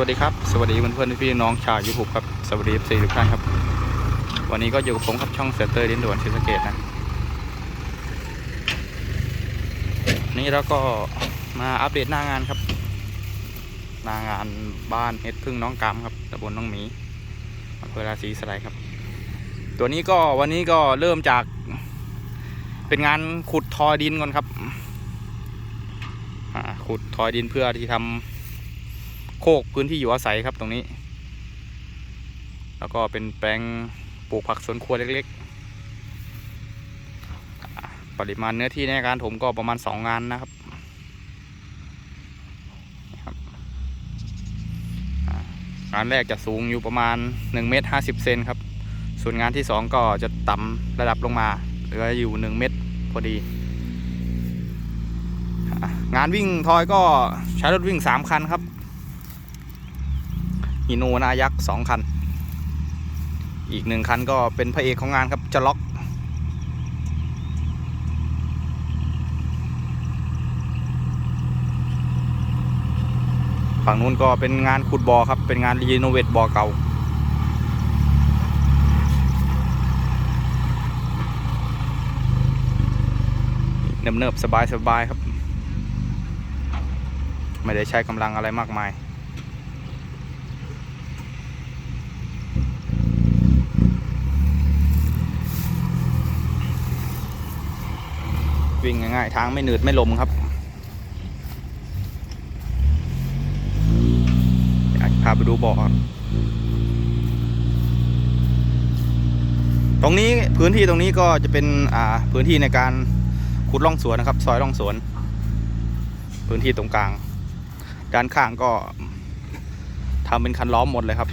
วัสดีครับ สวัสดีเพื่อนเพื่อนๆพี่น้องชาวยูทูบครับ สวัสดีสี่ทุกท่านครับ วันนี้ก็อยู่กับผมครับช่องเซตเตอร์ดินด่วนชิสเกตนะ นี่เราก็มาอัปเดตหน้างานครับ หน้างานบ้านเฮ็ดพึ่งน้องกามครับตำบลน้องหมีอำเภอราศีสไลครับ ตัวนี้ก็วันนี้ก็เริ่มจาก เป็นงานขุดทอยดินก่อนครับขุดทอยดินเพื่อที่ทำ โคกพื้นที่อยู่อาศัยครับตรงนี้ แล้วก็เป็นแปลงปลูกผักสวนครัวเล็กๆ ปริมาณเนื้อที่ในการถมก็ประมาณสองงานนะครับงานแรกจะสูงอยู่ประมาณ1เมตร50เซนครับ ส่วนงานที่สองก็จะต่ำระดับลงมาเหลืออยู่ 1 เมตรพอดี งานวิ่งทอยก็ใช้รถวิ่งสามคันครับ ฮิโนนายักษ์สองคัน อีกหนึ่งคันก็เป็นพระเอกของงานครับจะล็อกฝั่งนู้นก็เป็นงานขุดบ่อครับ เป็นงานรีโนเวทบ่อเก่า เนิบๆสบายๆครับ ไม่ได้ใช้กำลังอะไรมากมาย วิ่งง่ายๆ ทางไม่หนืดไม่ลมครับอยากพาไปดูบ่อตรงนี้พื้นที่ตรงนี้ก็จะเป็นอ่าพื้นที่ในการขุดร่องสวนนะครับ ซอยร่องสวน พื้นที่ตรงกลาง ด้านข้างก็ทำเป็นคันล้อมหมดเลยครับ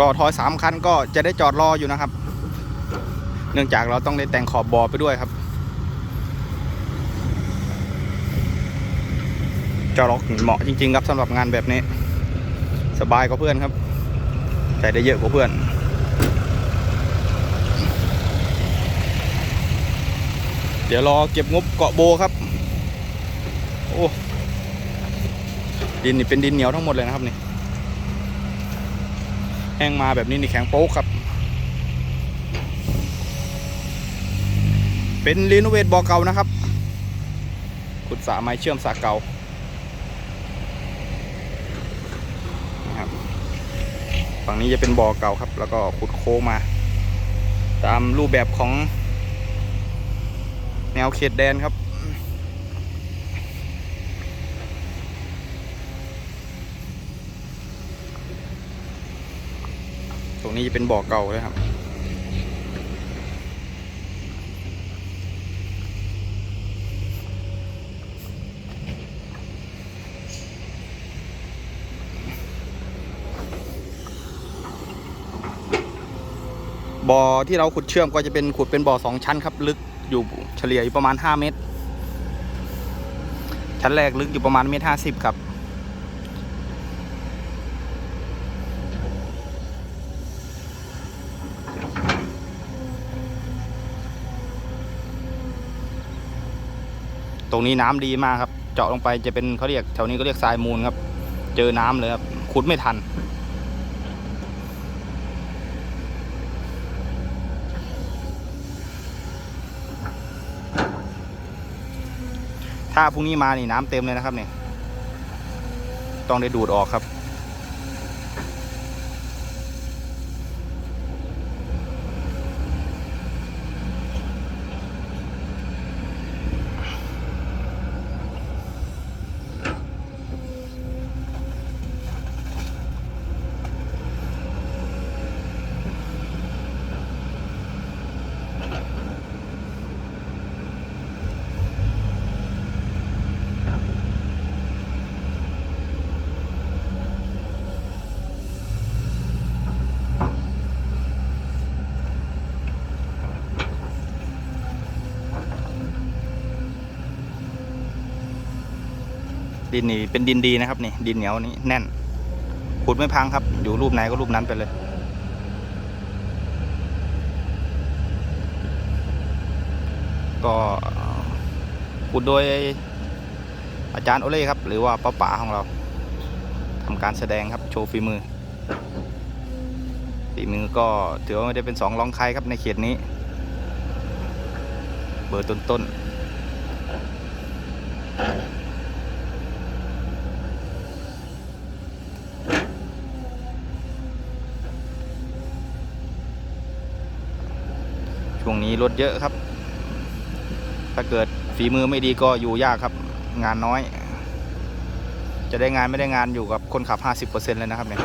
ก็ทอยสามคันก็จะได้จอดรออยู่นะครับ เนื่องจากเราต้องได้แต่งขอบบอไปด้วยครับ จอดรถเหมาะจริง ๆ ครับสำหรับงานแบบนี้ สบายกว่าเพื่อนครับใช้ได้เยอะกว่าเพื่อนเดี๋ยวรอเก็บงบเกาะโบครับ โอ้ ดินนี่เป็นดินเหนียวทั้งหมดเลยนะครับนี่ แห้งมาแบบนี้นี่แข็งโป๊กครับ เป็นรีโนเวทบ่อเก่านะครับ ขุดสระไม้เชื่อมสระเก่านะครับฝั่งนี้จะเป็นบ่อเก่าครับ แล้วก็ขุดโค้งมา ตามรูปแบบของแนวเขตแดนครับ รงนี้จะเป็นบ่อเก่าเลยครับ บ่อที่เราขุดเชื่อมก็จะเป็นขุดเป็นบ่อสองชั้นครับ ลึกอยู่เฉลี่ยอยู่ประมาณ 5 เมตร ชั้นแรกลึกอยู่ประมาณเมตรห้าสิบครับ ตรงนี้น้ำดีมากครับ เจาะลงไปจะเป็นเขาเรียกแถวนี้ก็เรียกทรายมูลครับ เจอน้ำเลยครับขุดไม่ทัน ถ้าพรุ่งนี้มานี่น้ำเต็มเลยนะครับเนี่ยต้องได้ดูดออกครับ ดินนี่เป็นดินดีนะครับนี่ดินเหนียวนี่แน่นขุดไม่พังครับ อยู่รูปไหนก็รูปนั้นไปเลย ก็ขุดโดยอาจารย์โอเล่ครับ หรือว่าป้าป๋าของเราทำการแสดงครับโชว์ฝีมือฝีมือก็ถือว่าไม่ได้เป็นสองรองใครครับในเขตนี้ เบอร์ต้นๆ ช่วงนี้รถเยอะครับ ถ้าเกิดฝีมือไม่ดีก็อยู่ยากครับ งานน้อย จะได้งานไม่ได้งานอยู่กับคนขับ 50%เลยนะครับเนี่ย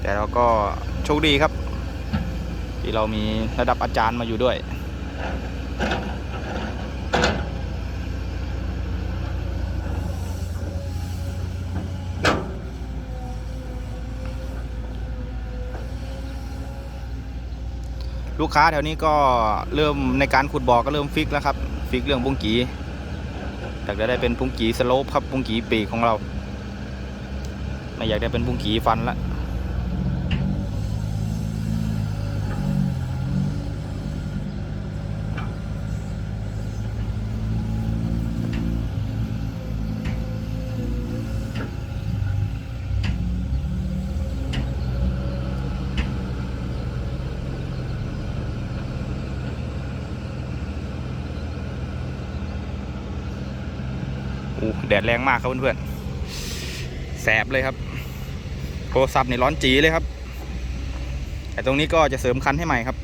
แต่เราก็โชคดีครับ ที่เรามีระดับอาจารย์มาอยู่ด้วย ลูกค้าแถวนี้ก็เริ่มในการขุดบ่อก็เริ่มฟิกแล้วครับ ฟิกเรื่องปุ้งกีอยากจะได้เป็นปุ้งกีสโลปครับปุ้งกีปีกของเรา ไม่อยากได้เป็นปุ้งกีฟันละ อู้ แดดแรงมากครับเพื่อนๆแสบเลยครับโทรศัพท์นี่ร้อนจีเลยครับ แต่ตรงนี้ก็จะเสริมคันให้ใหม่ครับ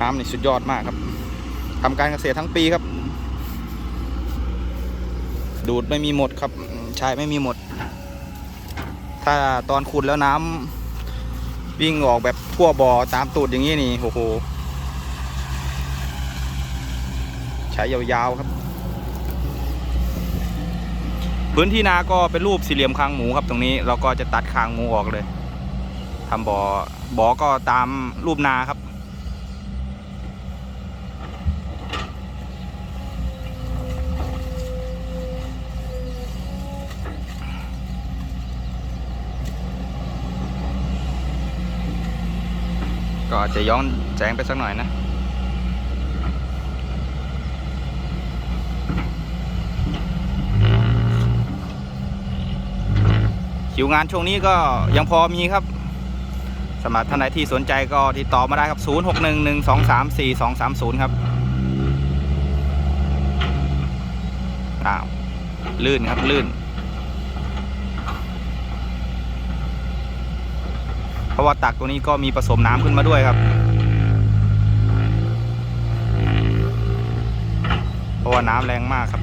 น้ำนี่สุดยอดมากครับทำการเกษตรทั้งปีครับ ดูดไม่มีหมดครับใช้ไม่มีหมด ถ้าตอนขุดแล้วน้ำวิ่งออกแบบทั่วบ่อตามตูดอย่างนี้นี่โอ้โหใช้ยาวๆครับ พื้นที่นาก็เป็นรูปสี่เหลี่ยมคางหมูครับตรงนี้เราก็จะตัดคางหมูออกเลยทำบ่อบ่อก็ตามรูปนาครับ ก็อาจจะย้อนแสงไปสักหน่อยนะ คิวงานช่วงนี้ก็ยังพอมีครับสำหรับท่านใดที่สนใจก็ติดต่อมาได้ครับ 0611234230 ครับอ้าวลื่นครับลื่น เพ ราะว่าตักตัวนี้ก็มีผสมน้ำขึ้นมาด้วยครับ เพราะว่าน้ำแรงมากครับ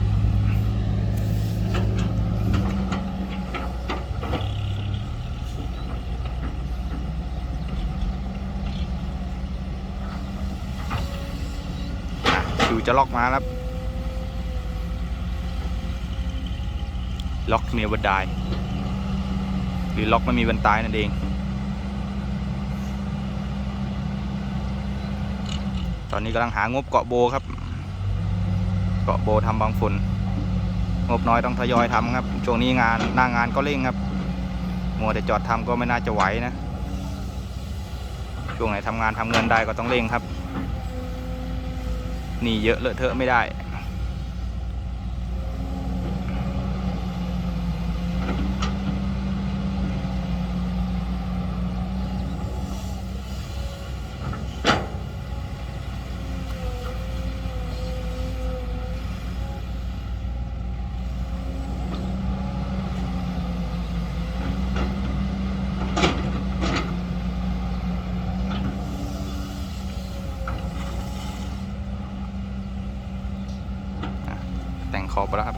คิวจะล็อกมาแล้วครับ ล็อกเนียวันไดหรือล็อกไม่มีวันตายนั่นเอง อนนี้กำลังหางบเกาะโบครับ เกาะโบทำบางฝุ่นงบน้อยต้องทยอยทำครับ ช่วงนี้งานหน้างานก็เร่งครับ มัวแต่จอดทำก็ไม่น่าจะไหวนะ ช่วงไหนทำงานทำเงินได้ก็ต้องเร่งครับหนี่เยอะเลอะเทอะไม่ได้ อบไปแล้วครับ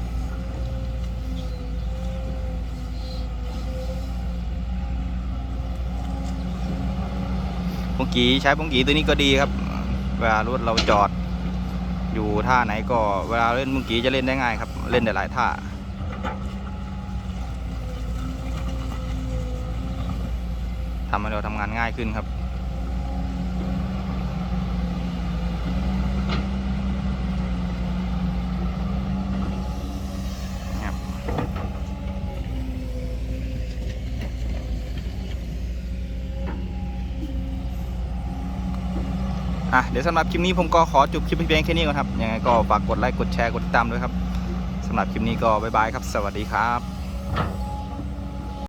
ปุงกีใช้ปุงกีตัวนี้ก็ดีครับ เวลารถเราจอด อยู่ท่าไหนก็เวลาเล่นปุงกีจะเล่นได้ง่ายครับ เล่นได้หลายท่าทำให้เราทำงานง่ายขึ้นครับ อะเดี๋ยวสำหรับคลิปนี้ผมก็ขอจบคลิปเพียงแค่นี้ก่อนครับยังไงก็ฝากกดไลค์กดแชร์กดติดตามด้วยครับสำหรับคลิปนี้ก็บ๊ายบายครับ สวัสดีครับ